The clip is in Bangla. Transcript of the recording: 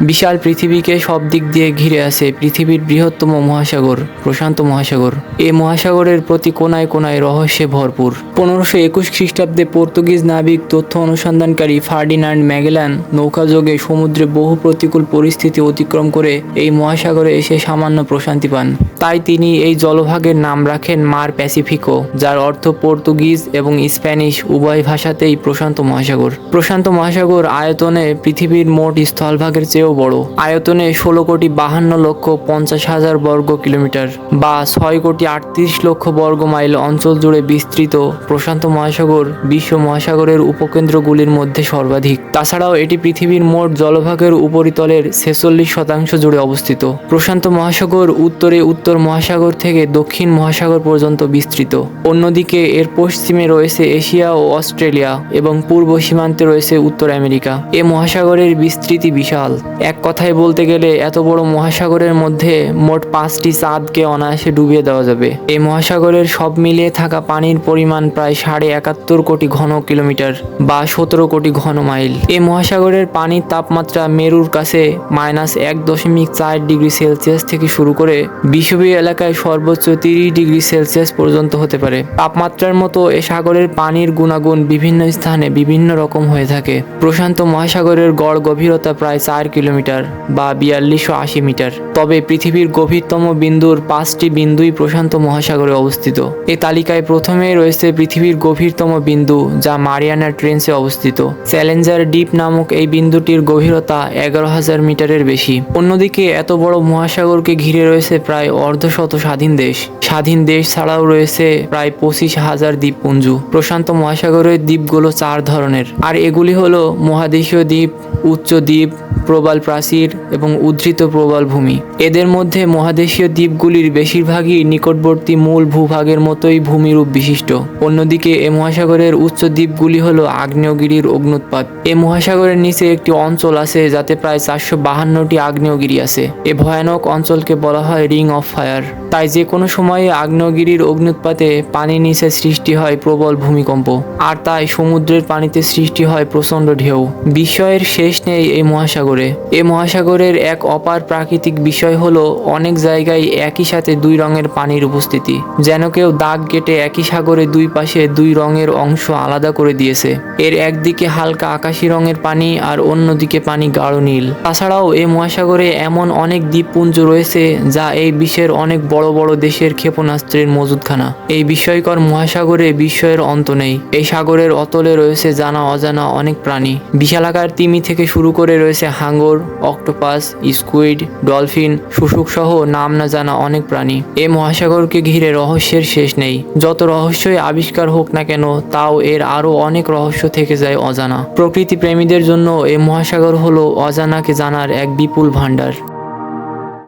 বিশাল পৃথিবীকে সব দিক দিয়ে ঘিরে আছে পৃথিবীর বৃহত্তম মহাসাগর, প্রশান্ত মহাসাগর। এই মহাসাগরের প্রতি কোনায় কোনায় রহস্যে ভরপুর। পনেরোশো একুশ খ্রিস্টাব্দে পর্তুগিজ নাবিক তথ্য অনুসন্ধানকারী ফার্ডিনান্ড ম্যাগেলান নৌকাযোগে সমুদ্রে বহু প্রতিকূল পরিস্থিতি অতিক্রম করে এই মহাসাগরে এসে সামান্য প্রশান্তি পান। তাই তিনি এই জলভাগের নাম রাখেন মার প্যাসিফিকো, যার অর্থ পর্তুগিজ এবং স্প্যানিশ উভয় ভাষাতেই প্রশান্ত মহাসাগর। প্রশান্ত মহাসাগর আয়তনে পৃথিবীর মোট স্থলভাগের চেয়েও বড়। আয়তনে ষোলো কোটি বাহান্ন লক্ষ পঞ্চাশ হাজার বর্গ কিলোমিটার বা ছয় কোটি আটত্রিশ লক্ষ বর্গ মাইল অঞ্চল জুড়ে বিস্তৃত প্রশান্ত মহাসাগর বিশ্ব মহাসাগরের উপকেন্দ্রগুলির মধ্যে সর্বাধিক। তাছাড়াও এটি পৃথিবীর মোট জলভাগের উপরিতলের ছেচল্লিশ শতাংশ জুড়ে অবস্থিত। প্রশান্ত মহাসাগর উত্তরে উত্তর মহাসাগর থেকে দক্ষিণ মহাসাগর পর্যন্ত বিস্তৃত। অন্যদিকে এর পশ্চিমে রয়েছে এশিয়া ও অস্ট্রেলিয়া এবং পূর্ব সীমান্তে রয়েছে উত্তর আমেরিকা। এ মহাসাগরের বিস্তৃতি বিশাল। এক কথায় বলতে গেলে এত বড় মহাসাগরের মধ্যে মোট পাঁচটি চাঁদকে অনায়াসে ডুবিয়ে দেওয়া যাবে। এই মহাসাগরের সব মিলিয়ে থাকা পানির পরিমাণ প্রায় সাড়ে একাত্তর কোটি ঘন কিলোমিটার বা সতেরো কোটি ঘন মাইল। এই মহাসাগরের পানির তাপমাত্রা মেরুর কাছে মাইনাস এক দশমিক চার ডিগ্রি সেলসিয়াস থেকে শুরু করে বিষুবীয় এলাকায় সর্বোচ্চ তিরিশ ডিগ্রি সেলসিয়াস পর্যন্ত হতে পারে। তাপমাত্রার মতো এ সাগরের পানির গুণাগুণ বিভিন্ন স্থানে বিভিন্ন রকম হয়ে থাকে। প্রশান্ত মহাসাগরের গড় গভীরতা প্রায় চার কিলোমিটার বা বিয়াল্লিশশো আশি মিটার। তবে পৃথিবীর গভীরতম বিন্দুর পাঁচটি বিন্দুই প্রশান্ত মহাসাগরে অবস্থিত। এ তালিকায় প্রথমে রয়েছে পৃথিবীর গভীরতম বিন্দু, যা মারিয়ানা ট্রেন্সে অবস্থিত। চ্যালেঞ্জার ডিপ নামক এই বিন্দুটির গভীরতা এগারো হাজার মিটারের বেশি। অন্যদিকে এত বড় মহাসাগরকে ঘিরে রয়েছে প্রায় অর্ধশত স্বাধীন দেশ। স্বাধীন দেশ ছাড়াও রয়েছে প্রায় পঁচিশ হাজার দ্বীপপুঞ্জ। প্রশান্ত মহাসাগরের দ্বীপগুলো চার ধরনের। আর এগুলি হলো মহাদেশীয় দ্বীপ, উচ্চ দ্বীপ, প্রবাল প্রাচীর এবং উদ্ধৃত প্রবাল ভূমি। এদের মধ্যে মহাদেশীয় দ্বীপগুলির বেশিরভাগই নিকটবর্তী মূল ভূভাগের মতোই ভূমিরূপ বিশিষ্ট। অন্যদিকে এ মহাসাগরের উচ্চ দ্বীপগুলি হলো আগ্নেয়গিরির অগ্নুৎপাত এ মহাসাগরের নিচে একটি অঞ্চল আছে যাতে প্রায় চারশো বাহান্নটি আগ্নেয়গিরি আছে। এ ভয়ানক অঞ্চলকে বলা হয় রিং অফ ফায়ার। তাই যে কোনো সময়ে আগ্নেয়গিরির অগ্নুৎপাতে পানির নিচে সৃষ্টি হয় প্রবল ভূমিকম্প, আর তাই সমুদ্রের পানিতে সৃষ্টি হয় প্রচণ্ড ঢেউ। বিস্ময়ের শেষ নেই এই মহাসাগরে। এ মহাসাগরের এক অপার প্রাকৃতিক বিষয় হলো অনেক জায়গায় একই সাথে দুই রঙের পানির উপস্থিতি, যেন কেউ দাগ কেটে একই সাগরে দুই পাশে দুই রঙের অংশ আলাদা করে দিয়েছে। এর একদিকে হালকা আকাশি রঙের পানি আর অন্যদিকে পানি গাঢ় নীল। তাছাড়াও এ মহাসাগরে এমন অনেক দ্বীপপুঞ্জ রয়েছে যা এই বিশ্বের অনেক বড় বড় দেশের ক্ষেপণাস্ত্রের মজুদখানা। এই বিস্ময়কর মহাসাগরে বিস্ময়ের অন্ত নেই। এই সাগরের অতলে রয়েছে জানা অজানা অনেক প্রাণী। বিশালাকার তিমি থেকে শুরু করে রয়েছে হাঙ্গর অক্টোপাস, স্কুইড, ডলফিন, শুশুক সহ নাম না জানা অনেক প্রাণী। এ মহাসাগরকে ঘিরে রহস্যের শেষ নেই। যত রহস্যই আবিষ্কার হোক না কেন, তাও এর আরও অনেক রহস্য থেকে যায় অজানা। প্রকৃতি প্রেমীদের জন্য এ মহাসাগর হলো অজানাকে জানার এক বিপুল ভাণ্ডার।